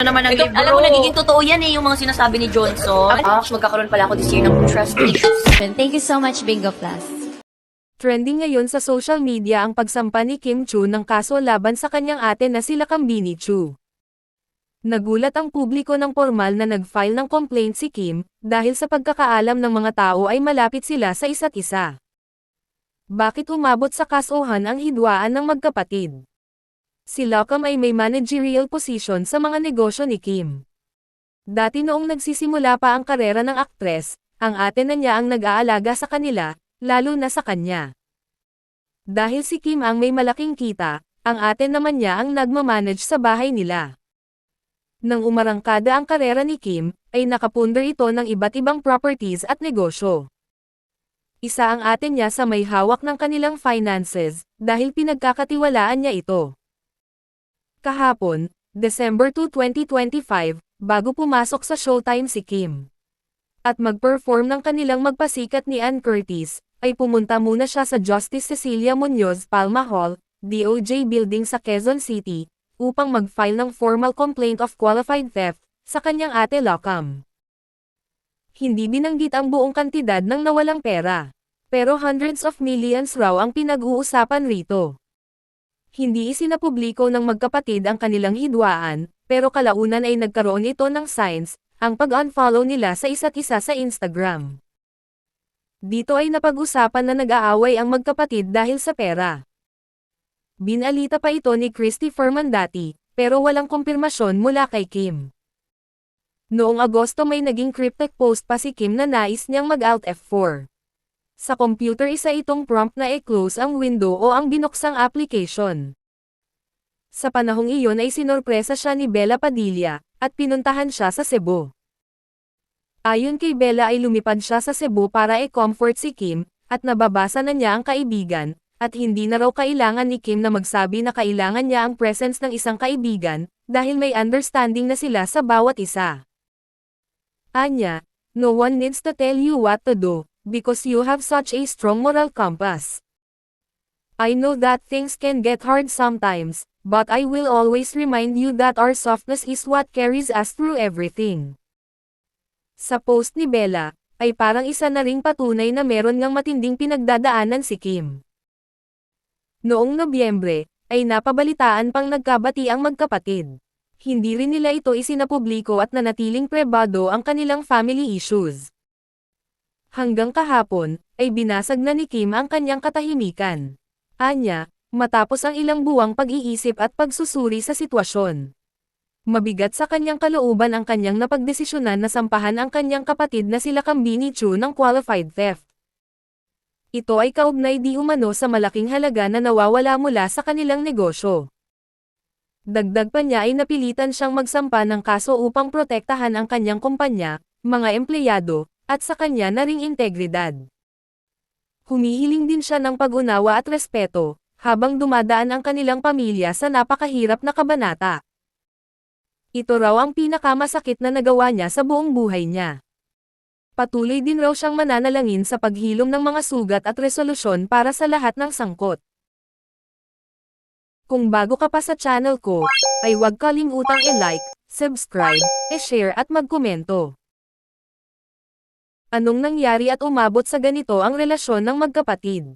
Ano naman ang libro? alam mo, nagiging totoo yan eh, yung mga sinasabi ni Johnson. Ah, magkakaroon pala ako this year ng trust issues. Thank you so much, Bingo Plus. Trending ngayon sa social media ang pagsampa ni Kim Chu ng kaso laban sa kanyang ate na sila Kambini Chu. Nagulat ang publiko ng formal na nag-file ng complaint si Kim, dahil sa pagkakaalam ng mga tao ay malapit sila sa isa't isa. Bakit umabot sa kasuhan ang hidwaan ng magkapatid? Si Lockham ay may managerial position sa mga negosyo ni Kim. Dati noong nagsisimula pa ang karera ng aktres, ang ate na niya ang nag-aalaga sa kanila, lalo na sa kanya. Dahil si Kim ang may malaking kita, ang ate naman niya ang nagmamanage sa bahay nila. Nang umarangkada ang karera ni Kim, ay nakapundar ito ng iba't ibang properties at negosyo. Isa ang ate niya sa may hawak ng kanilang finances, dahil pinagkakatiwalaan niya ito. Kahapon, December 2, 2025, bago pumasok sa showtime si Kim. At mag-perform ng kanilang magpasikat ni Ann Curtis, ay pumunta muna siya sa Justice Cecilia Munoz Palma Hall, DOJ Building sa Quezon City, upang mag-file ng formal complaint of qualified theft sa kanyang ate Lockham. Hindi binanggit ang buong kantidad ng nawalang pera. Pero hundreds of millions raw ang pinag-uusapan rito. Hindi isinapubliko ng magkapatid ang kanilang hidwaan, pero kalaunan ay nagkaroon ito ng signs, ang pag-unfollow nila sa isa't isa sa Instagram. Dito ay napag-usapan na nag-aaway ang magkapatid dahil sa pera. Binalita pa ito ni Christy Fermandati, pero walang kumpirmasyon mula kay Kim. Noong Agosto may naging cryptic post pa si Kim na nais niyang mag-alt F4. Sa computer isa itong prompt na i-close ang window o ang binuksang application. Sa panahong iyon ay sinorpresa siya ni Bella Padilla, at pinuntahan siya sa Cebu. Ayon kay Bella ay lumipad siya sa Cebu para i-comfort si Kim, at nababasa na niya ang kaibigan, at hindi na raw kailangan ni Kim na magsabi na kailangan niya ang presence ng isang kaibigan, dahil may understanding na sila sa bawat isa. Anya, no one needs to tell you what to do, because you have such a strong moral compass. I know that things can get hard sometimes, but I will always remind you that our softness is what carries us through everything. Sa post ni Bella, ay parang isa na ring patunay na meron ngang matinding pinagdadaanan si Kim. Noong Nobyembre, ay napabalitaan pang nagkabati ang magkapatid. Hindi rin nila ito isinapubliko at nanatiling prebado ang kanilang family issues. Hanggang kahapon, ay binasag na ni Kim ang kanyang katahimikan. Anya, matapos ang ilang buwang pag-iisip at pagsusuri sa sitwasyon. Mabigat sa kanyang kalooban ang kanyang napagdesisyonan na sampahan ang kanyang kapatid na sila Kambini Chu ng qualified theft. Ito ay kaugnay di umano sa malaking halaga na nawawala mula sa kanilang negosyo. Dagdag pa niya ay napilitan siyang magsampa ng kaso upang protektahan ang kanyang kumpanya, mga empleyado, at sa kanya na ring integridad. Humihiling din siya ng pag-unawa at respeto, habang dumadaan ang kanilang pamilya sa napakahirap na kabanata. Ito raw ang pinakamasakit na nagawa niya sa buong buhay niya. Patuloy din raw siyang mananalangin sa paghilom ng mga sugat at resolusyon para sa lahat ng sangkot. Kung bago ka pa sa channel ko, ay huwag kalimutang i-like, subscribe, i-share at magkomento. Anong nangyari at umabot sa ganito ang relasyon ng magkapatid?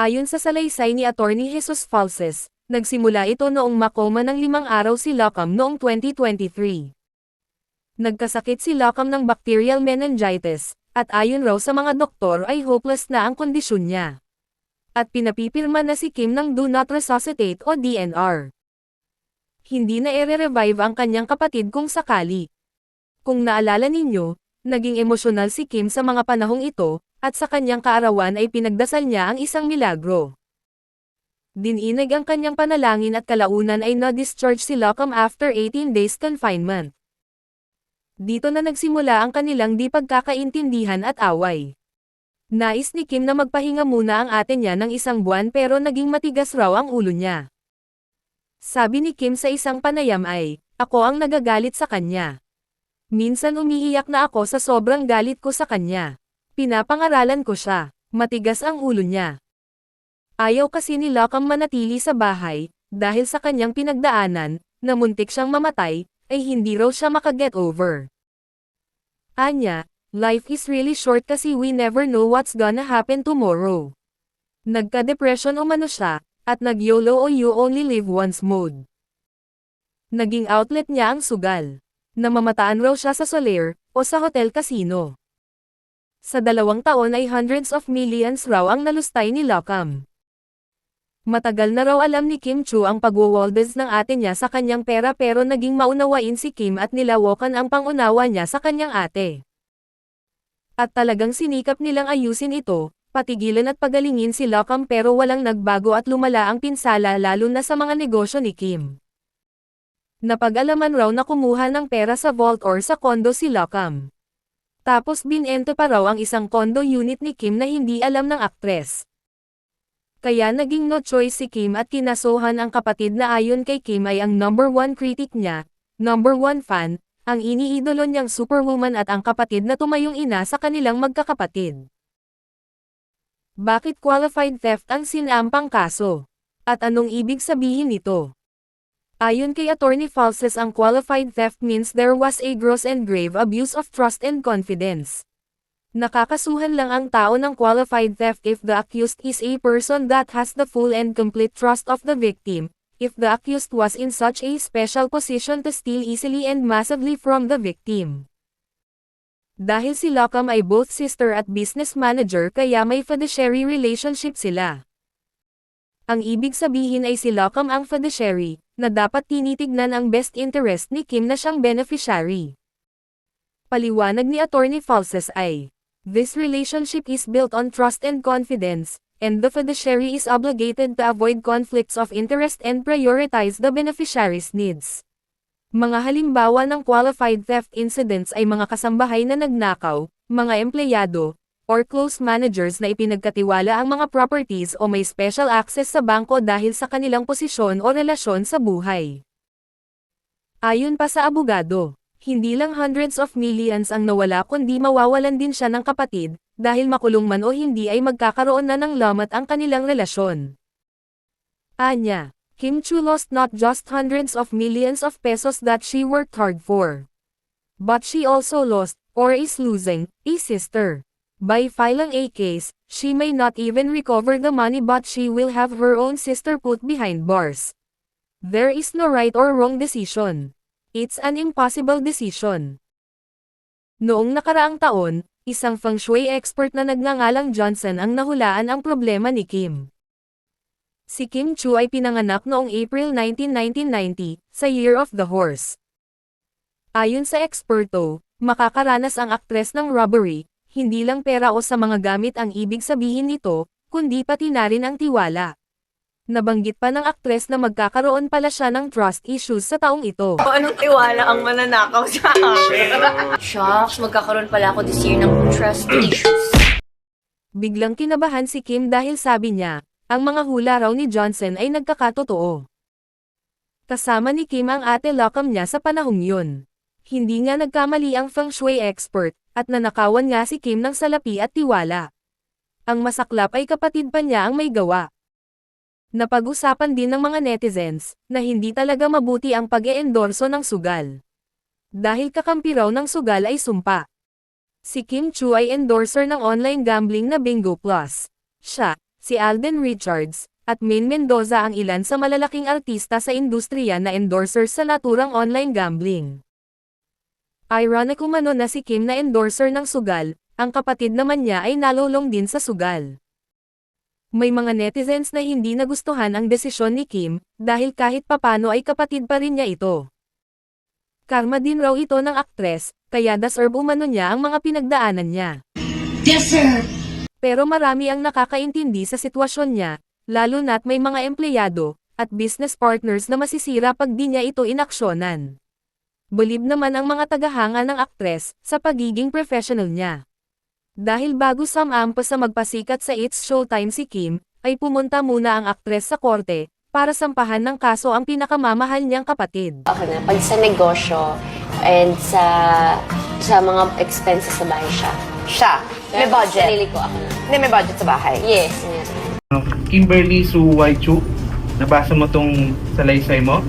Ayon sa salaysay ni Attorney Jesus Falses, nagsimula ito noong makoma ng limang araw si Lockham noong 2023. Nagkasakit si Lockham ng bacterial meningitis, at ayon raw sa mga doktor ay hopeless na ang kondisyon niya. At pinapipirma na si Kim ng Do Not Resuscitate o DNR. Hindi na ere-revive ang kanyang kapatid kung sakali. Kung naalala ninyo, naging emosyonal si Kim sa mga panahong ito, at sa kanyang kaarawan ay pinagdasal niya ang isang milagro. Dininag ang kanyang panalangin at kalaunan ay na-discharge si Lockham after 18 days confinement. Dito na nagsimula ang kanilang di pagkakaintindihan at away. Nais ni Kim na magpahinga muna ang ate niya ng isang buwan pero naging matigas raw ang ulo niya. Sabi ni Kim sa isang panayam ay, ako ang nagagalit sa kanya. Minsan umiiyak na ako sa sobrang galit ko sa kanya. Pinapangaralan ko siya. Matigas ang ulo niya. Ayaw kasi ni Lockham manatili sa bahay, dahil sa kanyang pinagdaanan, na muntik siyang mamatay, ay hindi raw siya makaget over. Anya, life is really short kasi we never know what's gonna happen tomorrow. Nagka-depression umano siya, at nag-YOLO o you only live once mode. Naging outlet niya ang sugal. Namamataan raw siya sa Soler, o sa hotel casino. Sa dalawang taon ay hundreds of millions raw ang nalustay ni Lockham. Matagal na raw alam ni Kim Chu ang pagwawaldes ng ate niya sa kanyang pera pero naging maunawain si Kim at nilawakan ang pangunawa niya sa kanyang ate. At talagang sinikap nilang ayusin ito, patigilan at pagalingin si Lockham pero walang nagbago at lumala ang pinsala lalo na sa mga negosyo ni Kim. Napag-alaman raw na kumuha ng pera sa vault or sa kondo si Lockham. Tapos binento pa raw ang isang condo unit ni Kim na hindi alam ng aktres. Kaya naging no choice si Kim at kinasuhan ang kapatid na ayon kay Kim ay ang number one critic niya, number one fan, ang iniidolo niyang superwoman at ang kapatid na tumayong ina sa kanilang magkakapatid. Bakit qualified theft ang sinampang kaso? At anong ibig sabihin nito? Ayon kay Attorney Falses ang qualified theft means there was a gross and grave abuse of trust and confidence. Nakakasuhan lang ang tao ng qualified theft if the accused is a person that has the full and complete trust of the victim, if the accused was in such a special position to steal easily and massively from the victim. Dahil si Lockham ay both sister at business manager kaya may fiduciary relationship sila. Ang ibig sabihin ay si Lockham ang fiduciary, na dapat tinitignan ang best interest ni Kim na siyang beneficiary. Paliwanag ni Attorney Falses ay, This relationship is built on trust and confidence, and the fiduciary is obligated to avoid conflicts of interest and prioritize the beneficiary's needs. Mga halimbawa ng qualified theft incidents ay mga kasambahay na nagnakaw, mga empleyado, or close managers na ipinagkatiwala ang mga properties o may special access sa bangko dahil sa kanilang posisyon o relasyon sa buhay. Ayon pa sa abogado, hindi lang hundreds of millions ang nawala kundi mawawalan din siya ng kapatid, dahil makulong man o hindi ay magkakaroon na ng lamat ang kanilang relasyon. Anya, Kim Chu lost not just hundreds of millions of pesos that she worked hard for. But she also lost, or is losing, a sister. By filing a case, she may not even recover the money but she will have her own sister put behind bars. There is no right or wrong decision. It's an impossible decision. Noong nakaraang taon, isang feng shui expert na nagngangalang Johnson ang nahulaan ang problema ni Kim. Si Kim Chu ay pinanganak noong April 19, 1990, sa Year of the Horse. Ayon sa eksperto, makakaranas ang aktres ng robbery, hindi lang pera o sa mga gamit ang ibig sabihin nito, kundi pati na rin ang tiwala. Nabanggit pa ng aktres na magkakaroon pala siya ng trust issues sa taong ito. O anong tiwala ang mananakaw sa akin? Shucks, magkakaroon pala ako this year ng trust issues. Biglang kinabahan si Kim dahil sabi niya, ang mga hula raw ni Johnson ay nagkakatotoo. Kasama ni Kim ang ate Lockham niya sa panahong yun. Hindi nga nagkamali ang feng shui expert, at nanakawan nga si Kim ng salapi at tiwala. Ang masaklap ay kapatid pa niya ang may gawa. Napag-usapan din ng mga netizens, na hindi talaga mabuti ang pag-eendorso ng sugal. Dahil kakampi raw ng sugal ay sumpa. Si Kim Chu ay endorser ng online gambling na Bingo Plus. Siya, si Alden Richards, at Min Mendoza ang ilan sa malalaking artista sa industriya na endorsers sa naturang online gambling. Ironic umano na si Kim na endorser ng sugal, ang kapatid naman niya ay nalulong din sa sugal. May mga netizens na hindi nagustuhan ang desisyon ni Kim, dahil kahit papano ay kapatid pa rin niya ito. Karma din raw ito ng aktres, kaya deserve umano niya ang mga pinagdaanan niya. Pero marami ang nakakaintindi sa sitwasyon niya, lalo na't may mga empleyado, at business partners na masisira pag di niya ito inaksyonan. Bulib naman ang mga tagahanga ng aktres, sa pagiging professional niya. Dahil bago sumampa sa magpasikat sa It's Showtime si Kim, ay pumunta muna ang aktres sa korte, para sampahan ng kaso ang pinakamamahal niyang kapatid. Ako na, pag sa negosyo and sa sa mga expenses sa bahay siya. Siya. May Pero budget. Sarili ko ako na. Hindi, may budget sa bahay. Yes, meron. Kimberly Sue Waichu, nabasa mo tong salaysay mo?